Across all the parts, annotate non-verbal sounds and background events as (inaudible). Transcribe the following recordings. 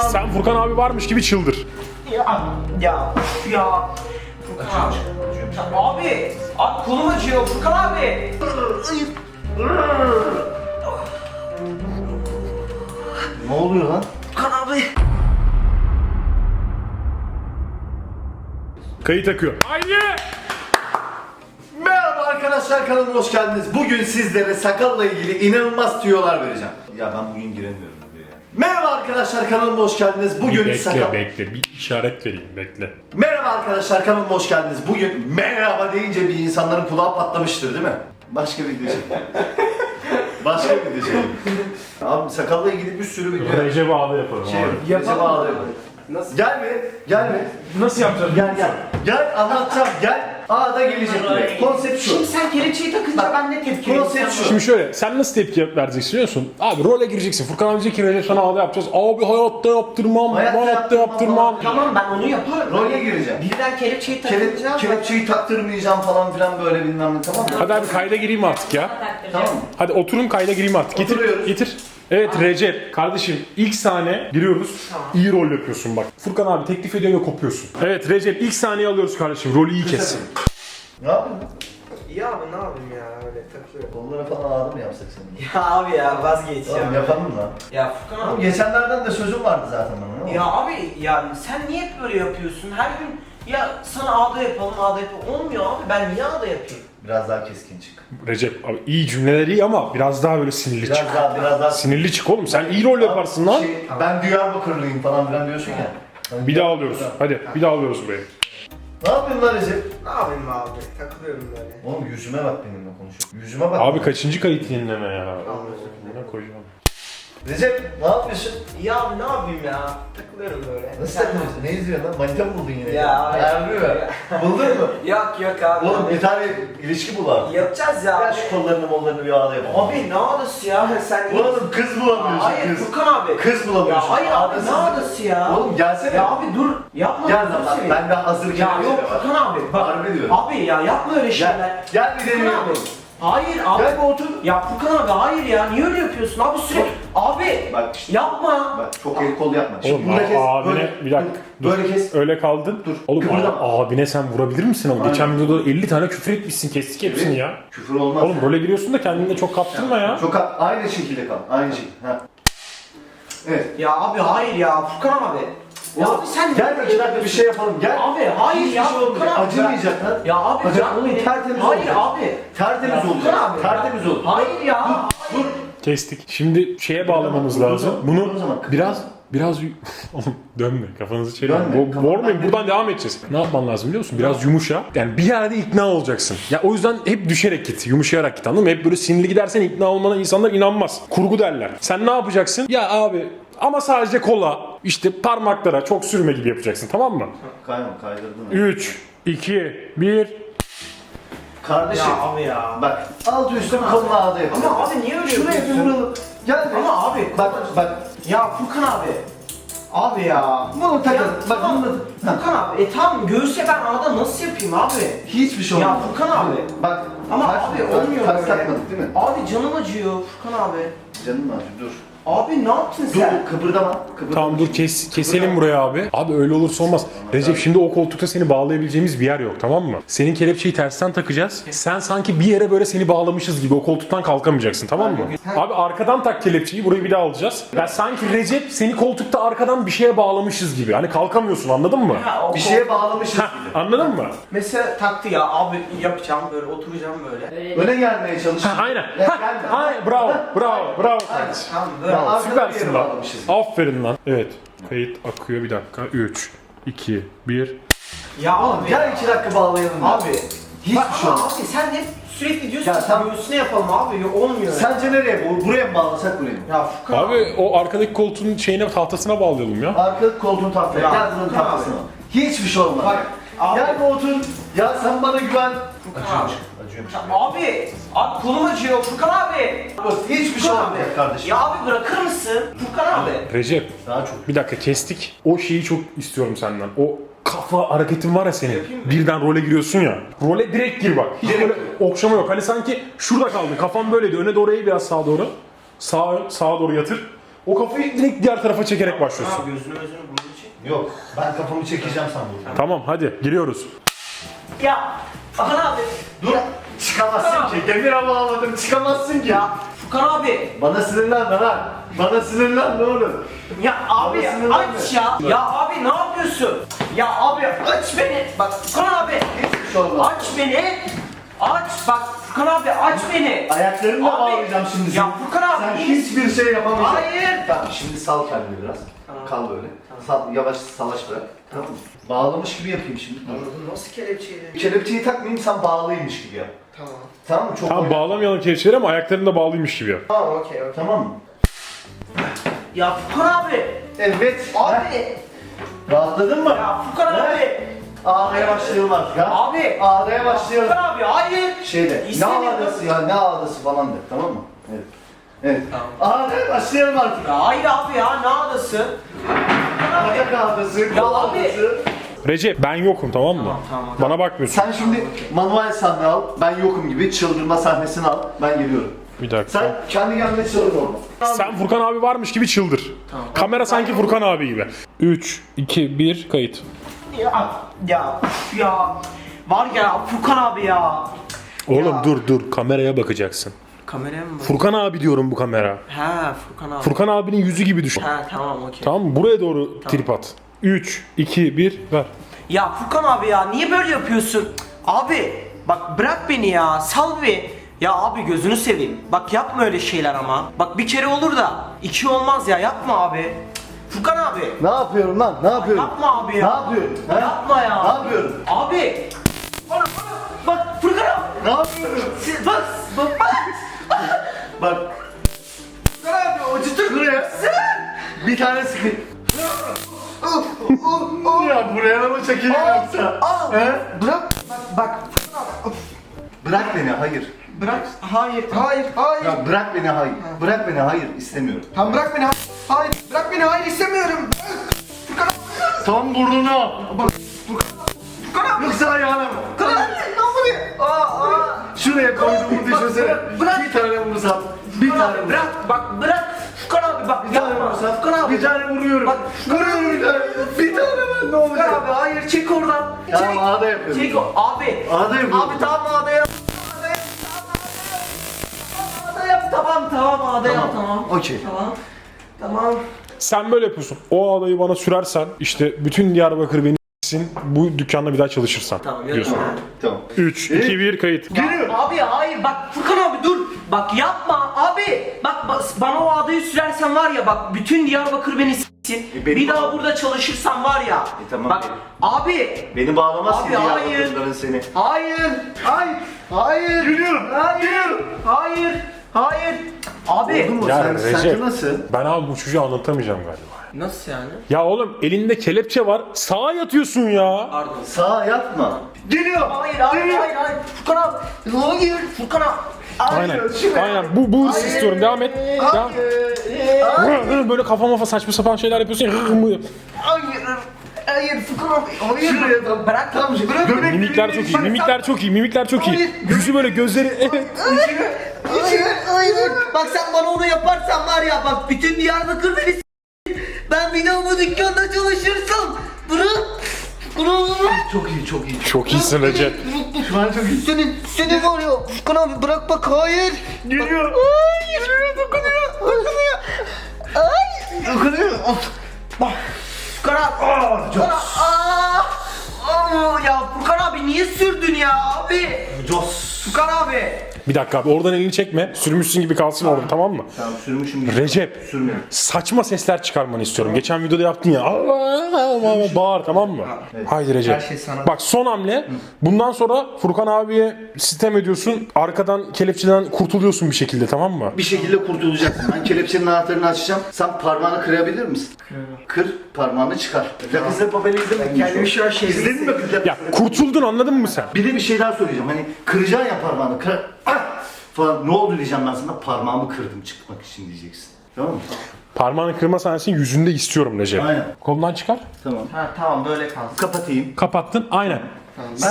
Sen Furkan abi varmış gibi çıldır. Ya ya ya. Furkan abi. Abi, abi kolum acıyor Furkan abi. Ne oluyor lan? Furkan abi. Kayıt akıyor. Haydi! Merhaba arkadaşlar kanalıma hoş geldiniz. Bugün sizlere sakalla ilgili inanılmaz tüyolar vereceğim. Ya ben bugün giremiyorum. Merhaba arkadaşlar kanalıma hoş geldiniz. Bugün bekle sakal... bekle bir işaret vereyim bekle. Merhaba arkadaşlar kanalıma hoş geldiniz. Bugün merhaba deyince bir insanların kulağı patlamıştır değil mi? Başka video çekelim. Başka video çekelim. Abi sakalla ilgili bir sürü video Recep abi yapalım şey abi. Yapalım. bağlayalım. Nasıl? Gel mi? Gel mi? Nasıl yapacağız? Gel gel. Gel anlatacağım gel. A'da gelecek buraya. Konsept şu. Şimdi sen kelepçeyi takınca ben ne tepki Konsept şu. Şimdi şöyle sen nasıl tepki vereceksin biliyor musun? Abi role gireceksin. Furkan diyecek ki Recep sana ağda yapacağız. Abi hayatta yaptırmam, Hayatta hayatta, yaptırmam. Tamam ben onu yaparım. Role gireceğim. Birden kelepçeyi Kelep, takınca... kelepçeyi taktırmayacağım falan filan böyle bilmem ne tamam mı? Hadi abi kayda gireyim artık ya. Tamam? Hadi oturun kayda gireyim artık. Getir, Oturuyoruz. getir. Evet Recep kardeşim ilk sahne giriyoruz. İyi rol yapıyorsun bak. Furkan abi teklif ediyor ve kopuyorsun. Evet Recep ilk sahneyi alıyoruz kardeşim. Rolü iyi kes. Ne yapıyorsun? Ya abi ne yapayım ya öyle takılıyorum. Kollara falan ağrı mı yapsak senin? (laughs) Ya abi ya vazgeç ya. Oğlum yapalım lan. Ya Furkan Oğlum abi. geçenlerden de sözüm vardı zaten bana. Ya abi ya sen niye hep böyle yapıyorsun? Her gün ya sana ağda yapalım ağda yapalım. Olmuyor abi ben niye ağda yapayım? Biraz daha keskin çık. Recep abi iyi cümleler iyi ama biraz daha böyle sinirli Biraz çık. daha biraz daha Sinirli çık oğlum sen iyi rol yaparsın lan. Şey, ben Diyarbakırlıyım falan filan diyorsun ya. Hani Bir daha alıyoruz. Hadi bir daha alıyoruz burayı. Ne yapıyorsun lan Recep? Ne yapayım abi? Takılıyorum böyle. Oğlum yüzüme bak benimle konuşuyor. Yüzüme bak. Abi kaçıncı kayıt yenileme ya? Anladım. Ne koyacağım? Recep ne yapıyorsun? Ya abi ne yapayım ya? Takılıyorum böyle. Nasıl Sen- takılıyorsun? Ne izliyorsun lan? Manita mı buldun yine? Ya, Harbi mi? ya. (laughs) Buldun mu? (laughs) Yok yok abi. Oğlum bir tane ilişki bul abi. Yapacağız ya. Gel şu kollarını mollarını bir ağda yapalım. Abi ne ağdası ya? Sen Oğlum kız bulamıyorsun Hayır kız. Furkan abi. Kız bulamıyorsun. Ya hayır abi ne ağdası ya? Oğlum gelsene. Ya abi dur. Yapma. Gel lan seveyim. ben de hazır Ya yok. Furkan abi. Bak. Harbi diyorum. Abi ya yapma öyle şeyler. Gel, bir deneyelim. Hayır abi. Gel bir otur. Ya Furkan abi hayır ya niye öyle yapıyorsun abi sürekli abi Bak işte. yapma Bak çok el kol yapma. Oğlum kes. abine Böyle, bir dakika. dur. Böyle kes. Öyle kaldın. Dur. Oğlum Kıpırdama. a- abine sen vurabilir misin? Aynen. Geçen videoda 50 tane küfür etmişsin kestik hepsini Evet. ya. Küfür olmaz. Oğlum role giriyorsun da kendini de çok kaptırma ya. Çok a- aynı şekilde kal. Aynı şekilde. Ha. Evet. ya abi hayır ya Furkan abi ya abi sen Gel iki dakika bir şey yapalım. Gel. Abi hayır Hiçbir ya şey olmayacak. Furkan abi Acımayacak lan. ya abi Acı- canım benim tertemiz hayır olacak. abi Tertemiz Ya olacak. Abi Tertemiz ol. hayır ya Dur. Kestik. Şimdi şeye bağlamamız lazım. Bunu dur o zaman. biraz biraz yu- (laughs) Oğlum dönme kafanızı çevirin. Dönme, Bo- Bormayın buradan devam edeceğiz. Ne yapman lazım biliyor musun? Biraz yumuşa. Yani bir yerde ikna olacaksın. Ya o yüzden hep düşerek git, yumuşayarak git anladın mı? Hep böyle sinirli gidersen ikna olmana insanlar inanmaz. Kurgu derler. Sen ne yapacaksın? Ya abi ama sadece kola, işte parmaklara çok sürme gibi yapacaksın tamam mı? Kayma kaydırdın. 3, 2, 1. Kardeşim. ya abi ya Bak alt üstü kolunu ağda ama abi niye öyle Şuraya bir yapıyorsun vuralım. Gel be. ama abi Bak bak. ya Furkan abi abi ya Bunu takın. Ya, Bak tamam. bunu. Furkan abi e tamam göğüse ben ağda nasıl yapayım abi Hiçbir şey Ya olmaz. Furkan abi. Bak. Ama abi olmuyor Ters böyle. takmadık değil mi? Abi canım acıyor Furkan abi. Canım acıyor dur. Abi ne yaptın Dur sen? kıpırdama. Kıpırdama. Tamam dur kes, keselim buraya abi. Abi öyle olursa olmaz. Recep şimdi o koltukta seni bağlayabileceğimiz bir yer yok tamam mı? Senin kelepçeyi tersten takacağız. Sen sanki bir yere böyle seni bağlamışız gibi o koltuktan kalkamayacaksın tamam mı? Abi arkadan tak kelepçeyi burayı bir daha alacağız. Ya sanki Recep seni koltukta arkadan bir şeye bağlamışız gibi. Hani kalkamıyorsun anladın mı? Ha, o Bir şeye bağlamışız Heh, gibi. anladın mı? Mesela taktı ya abi yapacağım böyle oturacağım böyle. Öne gelmeye çalış. Ha, aynen. Ya, Ha, gelme. aynen. Bravo, bravo, bravo kardeşim. Tamam böyle. Bravo. Arkada bir Süpersin yere lan. bağlamışız. Aferin lan. Evet. Kayıt akıyor bir dakika. 3, 2, 1. Ya Oğlum abi. gel iki dakika bağlayalım. ya. Abi. Hiçbir Bak şey ama olmaz. abi sen hep sürekli diyorsun Ya ki sen- göğsüne yapalım abi. Yok, olmuyor. Sence nereye? Bu- Buraya mı bağlasak buraya mı? Ya Furkan Abi o arkadaki koltuğun şeyine tahtasına bağlayalım ya. Arka koltuğun tahtaya. Ya, Gel bunun tahtasına. Hiçbir şey olmaz. Bak, abi. Gel otur. Ya sen bana güven. Furkan abi. Acıyormuş. Ya Abi, abi kolum acıyor Furkan abi. Hiçbir şey Furkan olmayacak abi. kardeşim. Ya abi bırakır mısın? Furkan abi. Recep Daha çok. bir dakika kestik. O şeyi çok istiyorum senden. O kafa hareketin var ya senin. Birden role giriyorsun ya. Role direkt gir bak. Hiç böyle okşama yok. Hani sanki şurada kaldın. Kafan böyleydi. Öne doğru eğ biraz sağa doğru. Sağa, sağa doğru yatır. O kafayı direkt diğer tarafa çekerek başlıyorsun. Abi gözünü gözünü burnunu çek. Yok ben kafamı çekeceğim sandım. Tamam hadi giriyoruz. Ya Furkan abi. Dur. Çıkamazsın ki. Demire bağladım. Çıkamazsın ki. Ya Furkan abi. Bana sinirlenme lan. Bana sinirlenme oğlum. Ya abi Bana sinirlenme. aç ya. Ya abi ne yapıyorsun? Ya abi aç beni. Bak Furkan abi. şey olmaz. Aç beni. Aç bak Furkan abi aç beni. Ayaklarını da Abi, bağlayacağım şimdi. ya Furkan abi, Sen iyi- hiçbir şey yapamayacaksın. Hayır. Tamam şimdi sal kendini biraz. Kal böyle. Sal, yavaş salaş bırak. Tamam mı? Bağlamış gibi yapayım şimdi. Nasıl kelepçeyi? Kelepçeyi takmayayım sen bağlıymış gibi yap. Tamam. Tamam mı? Çok Tamam oyna- bağlamayalım kelepçeleri ama ayaklarını da bağlıymış gibi yap. Tamam okey okey. Tamam mı? Ya Furkan abi. Evet. Abi. Rahatladın mı? Ya Furkan abi. Ağrıya başlayalım artık ha. Abi. Ağrıya başlayalım. Furkan abi hayır. Şeyde. Ne İstemiyorum. ya ne ağrısı falan de tamam mı? Evet. Evet. Tamam. Ağrıya başlayalım artık. Ya hayır abi ya ne adası? Ağrısı, Ya kol abi. ağrısı. Recep ben yokum tamam mı? Tamam, tamam. Bana bakmıyorsun. Sen şimdi manuel sahne al, ben yokum gibi çıldırma sahnesini al, ben geliyorum. Bir dakika. Sen kendi kendine çıldır orada. Sen Furkan abi varmış gibi çıldır. Kamera sanki Furkan abi gibi. 3, 2, 1 kayıt. Ya ya ya var ya Furkan abi ya. Oğlum Ya. dur dur kameraya bakacaksın. Kameraya mı? bak? Furkan abi diyorum bu kamera. He Furkan abi. Furkan abinin yüzü gibi düşün. He tamam okey. Tamam mı? Buraya doğru trip at. 3, 2, 1 ver. Ya Furkan abi ya niye böyle yapıyorsun? Abi bak bırak beni ya sal bir. Ya abi gözünü seveyim. Bak yapma öyle şeyler ama. Bak bir kere olur da iki olmaz ya yapma abi. Furkan abi. Ne yapıyorum lan? Ne yapıyorum? Yapma abi ya. Ne yapıyorum? ha? Yapma ya. Ne yapıyorum? Abi. Bana bana. Bak Furkan abi. Ne yapıyorum? Siz- Bak bak bak. Bak Furkan abi acıtır. buraya bir tane sıkı. ya buraya mı çekeyim yoksa? Al. He? Bırak. Bak bak. Bırak beni, hayır. Bırak. Hayır. Hayır. Hayır. Ya bırak beni, hayır. Bırak beni, hayır. istemiyorum. Tamam bırak beni. Hayır. Bırak beni. Hayır istemiyorum. Furkan abi. Tam burnuna. Bak. Furkan abi. Yoksa ayağına? Furkan abi. Ne oluyor? Aa aa. Şuraya koyduğumu düşünsene. bırak, bırak. Bir tane vursam. Bir Furkan tane vursam. bırak. Bak bırak. Furkan abi bak. Bir tane vursam. Furkan abi. Bir tane vuruyorum. Bak, vuruyorum bir tane. Bir tane ben ne Furkan olacak? abi hayır çek oradan. Tamam çek. ağda yapıyorum. Çek o. Abi. Ağda yapıyorum. Abi tamam ağda yap. Okey. Tamam. Tamam. Sen böyle yapıyorsun. O adayı bana sürersen işte bütün Diyarbakır beni s**sin, bu dükkanda bir daha çalışırsan Tamam diyorsun. Tamam. 3, 2, 1 kayıt. Geliyor. Abi hayır bak Furkan abi dur. Bak yapma abi. Bak bas- bana o adayı sürersen var ya bak bütün Diyarbakır beni s**sin. E, benim- Bir daha burada çalışırsan var ya. E, tamam, Bak benim- abi. Beni bağlamaz Abi, ki hayır. Diyarbakırlıların seni. Hayır. Hayır. Hayır. Geliyorum. Hayır. Hayır. Hayır. Abi. Oldu mu? Ya Sen, Recep. sence nasıl? Ben abi bu çocuğu anlatamayacağım galiba. Nasıl yani? Ya oğlum elinde kelepçe var. Sağa yatıyorsun ya. Pardon. Sağa yatma. Geliyor. Hayır hayır hayır hayır. Furkan abi. Hayır. Furkan abi. Aynen. şuraya. Aynen. Bu bu hırsı istiyorum. Devam et. Devam. Hayır. Böyle kafa mafa saçma sapan şeyler yapıyorsun. Hayır. Hayır Furkan abi. Hayır. Şuraya Bırak. tam şey- Bırak. göbek- Mimikler çok iyi. Mimikler çok iyi. Mimikler çok iyi. Yüzü böyle gözleri evet. Hayır, (laughs) hayır. Bak sen bana onu yaparsan var ya bak bütün Diyarbakır beni s- Ben bir daha bu dükkanda çalışırsam bırak. Bırak. Çok iyi, çok iyi. Çok iyisin Recep. Şu an çok iyi. Senin, senin var ya Furkan abi bırak bak hayır. Geliyor. Hayır. Dokunuyor. Dokunuyor. Ay. Dokunuyor. Bak. Furkan abi. Aa, Furkan abi. Aa. Aa, ya Furkan abi niye sürdün ya abi? Jos. Furkan abi. Bir dakika abi oradan elini çekme. Sürmüşsün gibi kalsın orada tamam mı? Tamam sürmüşüm. gibi. Recep. Sürme. Saçma sesler çıkarmanı istiyorum. Geçen videoda yaptın ya. Allah, bağır tamam mı? Haydi Recep. Her şey sana- Bak son hamle. Bundan sonra Furkan abiye sistem ediyorsun. Arkadan kelepçeden kurtuluyorsun bir şekilde tamam mı? Bir şekilde kurtulacaksın. Ben kelepçenin anahtarını açacağım. Sen parmağını kırabilir misin? Kır, parmağını çıkar. La Kız de Papel'i izledin mi? Kendimi şu an şey İzledin mi Ya kurtuldun anladın mı sen? Bir de bir şey daha söyleyeceğim. Hani kıracaksın ya parmağını. Kır! Falan. Ne oldu diyeceğim ben sana. Parmağımı kırdım çıkmak için diyeceksin. Tamam mı? Parmağını kırma sahnesini yüzünde istiyorum Recep. Aynen. Kolundan çıkar. Tamam. Ha tamam böyle kalsın. Kapatayım. Kapattın. Aynen.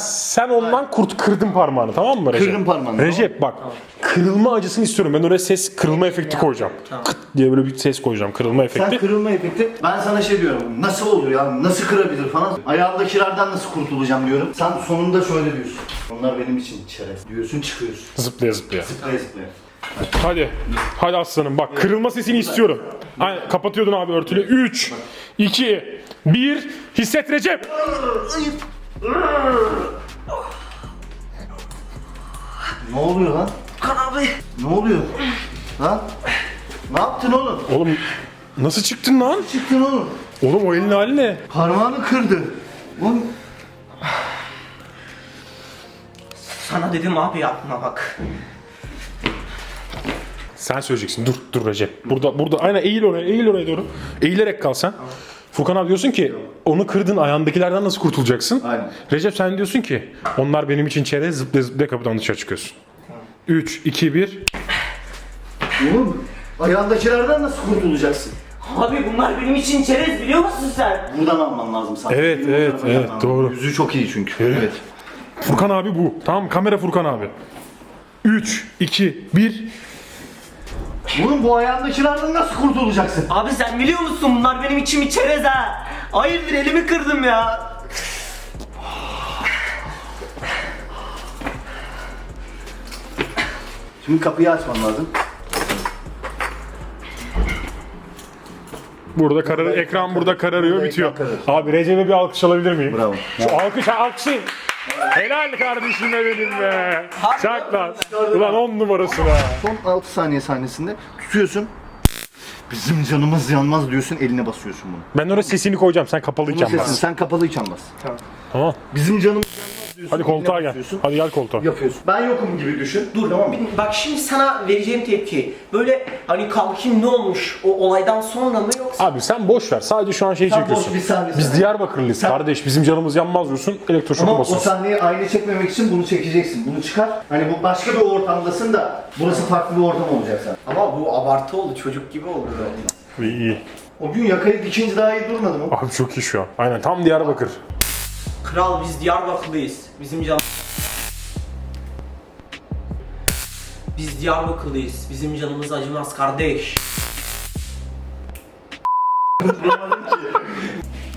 Sen ondan kurt kırdın parmağını tamam mı Recep? Kırdım parmağını, Recep bak kırılma acısını istiyorum. Ben oraya ses kırılma efekti koyacağım. Kıt diye böyle bir ses koyacağım. Kırılma Sen efekti. kırılma efekti. Ben sana şey diyorum. Nasıl olur ya? Nasıl kırabilir falan. Ayağımdakilerden nasıl kurtulacağım diyorum. Sen sonunda şöyle diyorsun. Onlar benim için çerez. Diyorsun çıkıyorsun. Zıplaya zıplaya. Zıplaya zıplaya. Hadi. Hadi aslanım bak kırılma sesini istiyorum. Aynen kapatıyordun abi örtülü. 3, 2, 1. Hisset Recep. Ne oluyor lan? Furkan abi. Ne oluyor? Lan? Ne yaptın oğlum? Oğlum nasıl çıktın lan? Çıktın oğlum. Oğlum o elin hali ne? Parmağını kırdı. Oğlum Sana dedim abi yapma bak. Sen söyleyeceksin. Dur dur Recep. Burada burada aynen eğil oraya eğil oraya doğru. Eğilerek kal sen. Furkan abi diyorsun ki onu kırdın ayağındakilerden nasıl kurtulacaksın? Aynen. Recep sen diyorsun ki onlar benim için çerez zıplaya zıplaya kapıdan dışarı çıkıyorsun. 3, 2, 1. Oğlum ayağındakilerden nasıl kurtulacaksın? Abi bunlar benim için çerez biliyor musun sen? Buradan alman lazım sanki. Evet, Benim evet, evet, alman doğru. Yüzü çok iyi çünkü. Evet. Furkan abi bu. Tamam mı? kamera Furkan abi. 3, 2, 1. Oğlum bu ayağındakilerden nasıl kurtulacaksın? Abi sen biliyor musun bunlar benim için bir çerez ha. Hayırdır elimi kırdım ya. Şimdi kapıyı açman lazım. Burada kararı, ekran burada kararıyor, bitiyor. Abi Recep'e bir alkış alabilir miyim? Bravo. Şu alkış, alkışlayın. Helal kardeşime benim be. Çak lan. Ulan on numarası be. Son 6 saniye sahnesinde tutuyorsun. Bizim canımız yanmaz diyorsun eline basıyorsun bunu. Ben oraya sesini koyacağım. Sen Bunun kapalıyken sesini bas. sen kapalıyken bas. Tamam. Bizim canımız yanmaz diyorsun. Hadi koltuğa eline gel. basıyorsun, Hadi gel koltuğa. Yapıyorsun. Ben yokum gibi düşün. Dur tamam mı? Bak şimdi sana vereceğim tepki böyle hani kalkayım ne olmuş o olaydan sonra mı Abi sen boş ver. Sadece şu an şey Sen çekiyorsun. boş, bir Biz. Diyarbakırlıyız Sen- kardeş. Bizim canımız yanmaz diyorsun. Elektroşoku Ama o basıyorsun. sahneyi aynı çekmemek için bunu çekeceksin. Bunu çıkar. Hani bu başka bir ortamdasın da burası farklı bir ortam olacak sen. ama bu abartı oldu çocuk gibi oldu böyle. İyi iyi. O gün yakayı dikince daha iyi durmadı mı? Abi çok iyi şu an. Aynen tam Diyarbakır. Kral biz Diyarbakırlıyız. Bizim can Biz Diyarbakırlıyız. Bizim canımız acımaz kardeş.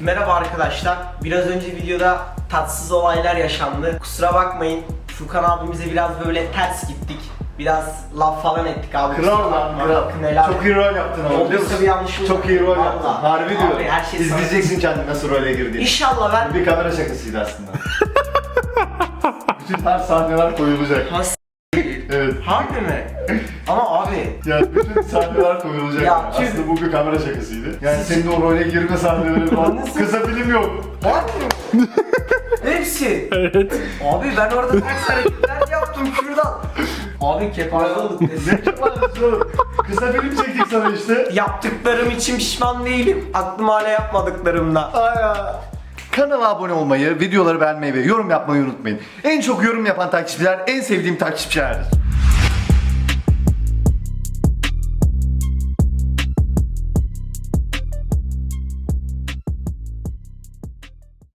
Merhaba arkadaşlar. Biraz önce videoda tatsız olaylar yaşandı. Kusura bakmayın. Furkan abimize biraz böyle ters gittik. Biraz laf falan ettik abi. Kral lan kral. Helal Çok iyi rol yaptın ama biliyor Olduysa musun? bir yanlışım Çok iyi rol yaptın. Vallahi. Harbi diyorum. Abi her şey İzleyeceksin kendini nasıl role girdiğini. İnşallah ben Bir kamera şakasıydı aslında. (laughs) Bütün her sahneler koyulacak. Has- Evet. Harbi mi? Ama abi Yani bütün sahneler koyulacak. Ya, yani. Aslında bu bir kamera şakasıydı. Yani senin o role girme sahneleri (laughs) falan. Kısa film yok. Var mı? Hepsi. Evet. Abi ben orada ters hareketler yaptım şuradan. Abi kepaze olduk desin. Kısa film çektik sana işte. Yaptıklarım için pişman değilim. Aklım hala yapmadıklarımda. Aya. Kanala abone olmayı, videoları beğenmeyi ve yorum yapmayı unutmayın. En çok yorum yapan takipçiler en sevdiğim takipçilerdir.